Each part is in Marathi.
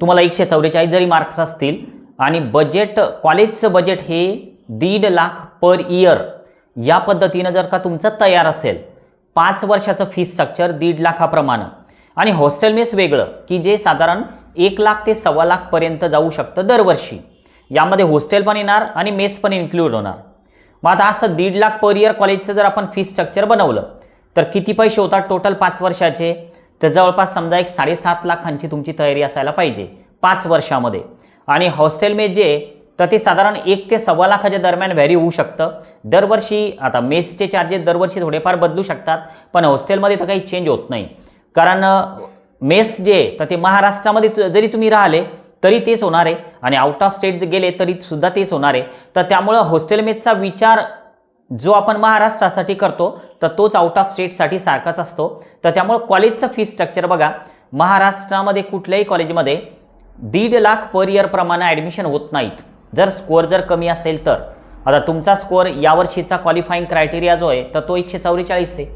तुम्हाला एकशे चौवेचाळीस जरी मार्क्स असतील आणि बजेट कॉलेजचं बजेट हे दीड लाख पर इयर या पद्धतीनं जर का तुमचं तयार असेल पाच वर्षाचं फीस स्ट्रक्चर दीड लाखाप्रमाणे. आणि हॉस्टेल मेस वेगळं की जे साधारण एक लाख ते सव्वा लाखपर्यंत जाऊ शकतं दरवर्षी. यामध्ये हॉस्टेल पण येणार आणि मेस पण इन्क्लूड होणार. मग आता असं दीड लाख पर इयर कॉलेजचं जर आपण फीस स्ट्रक्चर बनवलं तर किती पैसे होतात टोटल पाच वर्षाचे? तर जवळपास समजा एक साडेसात लाखांची तुमची तयारी असायला पाहिजे पाच वर्षामध्ये. आणि हॉस्टेल मेस जे तर ते साधारण एक ते सव्वा लाखाच्या दरम्यान व्हॅरी होऊ शकतं. दरवर्षी आता मेसचे चार्जेस दरवर्षी थोडेफार बदलू शकतात पण हॉस्टेलमध्ये तर काही चेंज होत नाही. कारण मेस जे तर ते महाराष्ट्रामध्ये तु- जरी तुम्ही राहिले तरी तेच होणार आहे. आणि आउट ऑफ स्टेट गेले तरी सुद्धा तेच होणार आहे. तर त्यामुळं हॉस्टेल मेसचा विचार जो आपण महाराष्ट्रासाठी करतो तर तोच आउट ऑफ स्टेटसाठी सारखाच असतो. तर त्यामुळं कॉलेजचं फी स्ट्रक्चर बघा महाराष्ट्रामध्ये कुठल्याही कॉलेजमध्ये दीड लाख पर इयर प्रमाणे ॲडमिशन होत नाहीत. जर स्कोअर जर कमी असेल तर. आता तुमचा स्कोअर यावर्षीचा क्वालिफाईंग क्रायटेरिया जो आहे तर तो एकशे चौवेचाळीस आहे.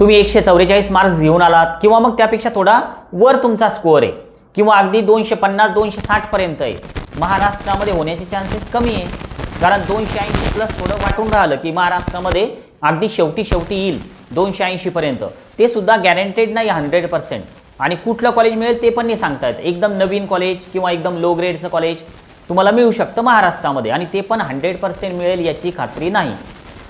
तुम्ही एकशे चौवेचाळीस मार्क्स घेऊन आलात किंवा मग त्यापेक्षा थोडा वर तुमचा स्कोअर आहे किंवा अगदी दोनशे पन्नास दोनशे साठपर्यंत आहे. महाराष्ट्रामध्ये होण्याचे चान्सेस कमी आहे. कारण दोनशे ऐंशी प्लस थोडं वाटून राहिलं की महाराष्ट्रामध्ये अगदी शेवटी शेवटी येईल दोनशे ऐंशीपर्यंत ते सुद्धा गॅरंटेड नाही हंड्रेड पर्सेंट आणि कुठलं कॉलेज मिळेल ते पण नाही सांगता येत एकदम नवीन कॉलेज किंवा एकदम लो ग्रेडचं कॉलेज तुम्हाला मिळू शकतं महाराष्ट्रामध्ये आणि ते पण हंड्रेड पर्सेंट मिळेल याची खात्री नाही.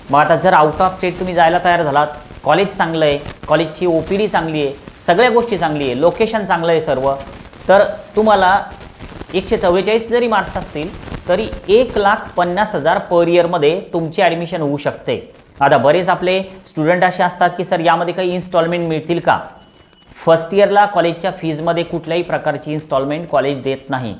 मग आता जर आउट ऑफ स्टेट तुम्ही जायला तयार झालात कॉलेज चांगलं आहे कॉलेजची ओ पी डी चांगली आहे सगळ्या गोष्टी चांगली आहे लोकेशन चांगलं आहे सर्व तर तुम्हाला एकशे चव्वेचाळीस जरी मार्क्स असतील तरी एक लाख पन्नास हजार पर इयरमध्ये तुमची ॲडमिशन होऊ शकते. आता बरेच आपले स्टुडंट असे असतात की सर यामध्ये काही इन्स्टॉलमेंट मिळतील का? फर्स्ट इयरला कॉलेजच्या फीजमध्ये कुठल्याही प्रकारची इन्स्टॉलमेंट कॉलेज देत नाही.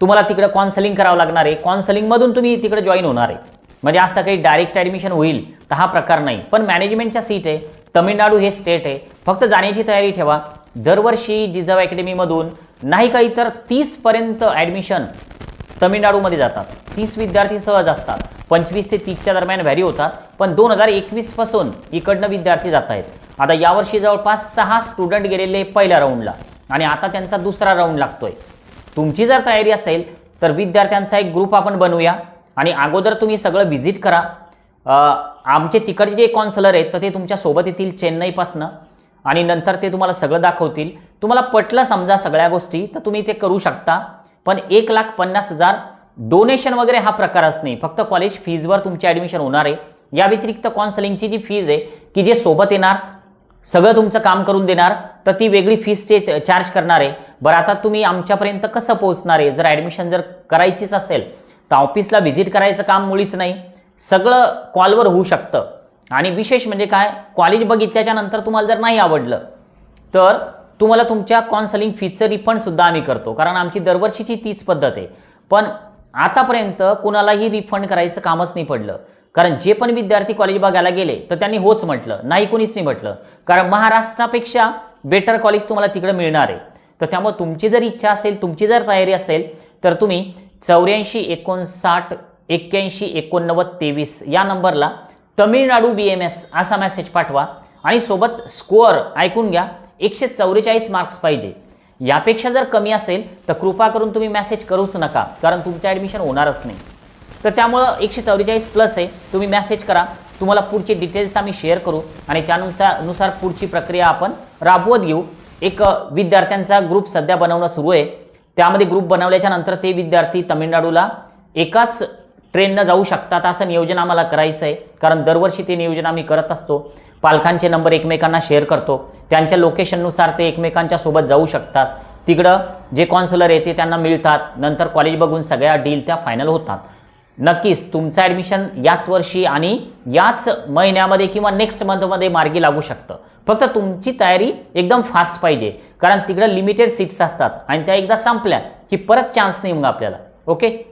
तुम्हाला तिकडं कॉन्सलिंग करावं लागणार आहे. कॉन्सलिंगमधून तुम्ही तिकडे जॉईन होणार आहे. म्हणजे असं काही डायरेक्ट ॲडमिशन होईल तर हा प्रकार नाही. पण मॅनेजमेंटच्या सीट आहे. तमिळनाडू हे स्टेट आहे. फक्त जाण्याची तयारी ठेवा. दरवर्षी जिजाऊ अकॅडमीमधून नाही काही तर तीसपर्यंत ॲडमिशन तमिळनाडूमध्ये जातात. तीस विद्यार्थी सहज असतात. पंचवीस ते तीसच्या दरम्यान व्हॅरी होतात पण दोन हजार एकवीसपासून इकडनं विद्यार्थी जात आहेत. आता यावर्षी जवळपास सहा स्टुडंट गेलेले पहिल्या राऊंडला आणि आता त्यांचा दुसरा राऊंड लागतोय. तुमची जर तयारी असेल तर विद्यार्थ्यांचा एक ग्रुप आपण बनवूया आणि अगोदर तुम्ही सगळं व्हिजिट करा. आमचे तिकडचे जे कॉन्सलर आहेत तर ते तुमच्यासोबत येतील चेन्नईपासनं आणि नंतर ते तुम्हाला सगळं दाखवतील. तुम्हाला पटलं समजा सगळ्या गोष्टी तर तुम्ही ते करू शकता. पण एक लाख पन्नास हजार डोनेशन वगैरे हा प्रकारच नाही. फक्त कॉलेज फीजवर तुमची ॲडमिशन होणार आहे. या व्यतिरिक्त काउन्सलिंगची जी फीज आहे की जे सोबत येणार सगळं तुमचं काम करून देणार तर ती वेगळी फीसचे चार्ज करणार आहे. बरं आता तुम्ही आमच्यापर्यंत कसं पोहोचणार आहे? जर ॲडमिशन जर करायचीच असेल तर ऑफिसला व्हिजिट करायचं काम मुळीच नाही. सगळं कॉलवर होऊ शकतं. आणि विशेष म्हणजे काय? कॉलेज बघितल्याच्या नंतर तुम्हाला जर नाही आवडलं तर तुम्हाला तुमच्या कॉन्सलिंग फीचं रिफंडसुद्धा आम्ही करतो. कारण आमची दरवर्षीची तीच पद्धत आहे. पण आतापर्यंत कुणालाही रिफंड करायचं कामच नाही पडलं. कारण जे पण विद्यार्थी कॉलेज बघायला गेले तर त्यांनी होच म्हटलं. नाही कोणीच नाही म्हटलं. कारण महाराष्ट्रापेक्षा बेटर कॉलेज तुम्हाला तिकडे मिळणार आहे. तर त्यामुळे तुमची जर इच्छा असेल तुमची जर तयारी असेल तर तुम्ही चौऱ्याऐंशी एकोणसाठ एक्क्याऐंशी एकोणनव्वद तेवीस या नंबरला तमिळनाडू बी एम एस असा मेसेज पाठवा. आणि सोबत स्कोअर ऐकून घ्या. एकशे चौवेचाळीस मार्क्स पाहिजे. यापेक्षा जर कमी असेल तर कृपा करून तुम्ही मॅसेज करूच नका कारण तुमचं ॲडमिशन होणारच नाही. तर त्यामुळं एकशे चौवेचाळीस प्लस आहे तुम्ही मॅसेज करा. तुम्हाला पुढचे डिटेल्स आम्ही शेअर करू आणि त्यानुसार नुसार पुढची प्रक्रिया आपण राबवत घेऊ. एक विद्यार्थ्यांचा ग्रुप सध्या बनवणं सुरू आहे. त्यामध्ये ग्रुप बनवल्याच्या नंतर ते विद्यार्थी तमिळनाडूला एकाच ट्रेननं जाऊ शकतात असं नियोजन आम्हाला करायचं आहे कारण दरवर्षी ते नियोजन आम्ही करत असतो. पालकांचे नंबर एकमेकांना शेअर करतो. त्यांच्या लोकेशननुसार ते एकमेकांच्या सोबत जाऊ शकतात. तिकडं जे कॉन्सुलर येते त्यांना मिळतात. नंतर कॉलेज बघून सगळ्या डील त्या फायनल होतात. नक्कीच तुमचं ॲडमिशन याच वर्षी आणि याच महिन्यामध्ये किंवा नेक्स्ट मंथमध्ये मार्गी लागू शकतं. फक्त तुमची तयारी एकदम फास्ट पाहिजे. कारण तिकडं लिमिटेड सीट्स असतात. आणि त्या एकदा संपल्या की परत चान्स नाही मग आपल्याला. ओके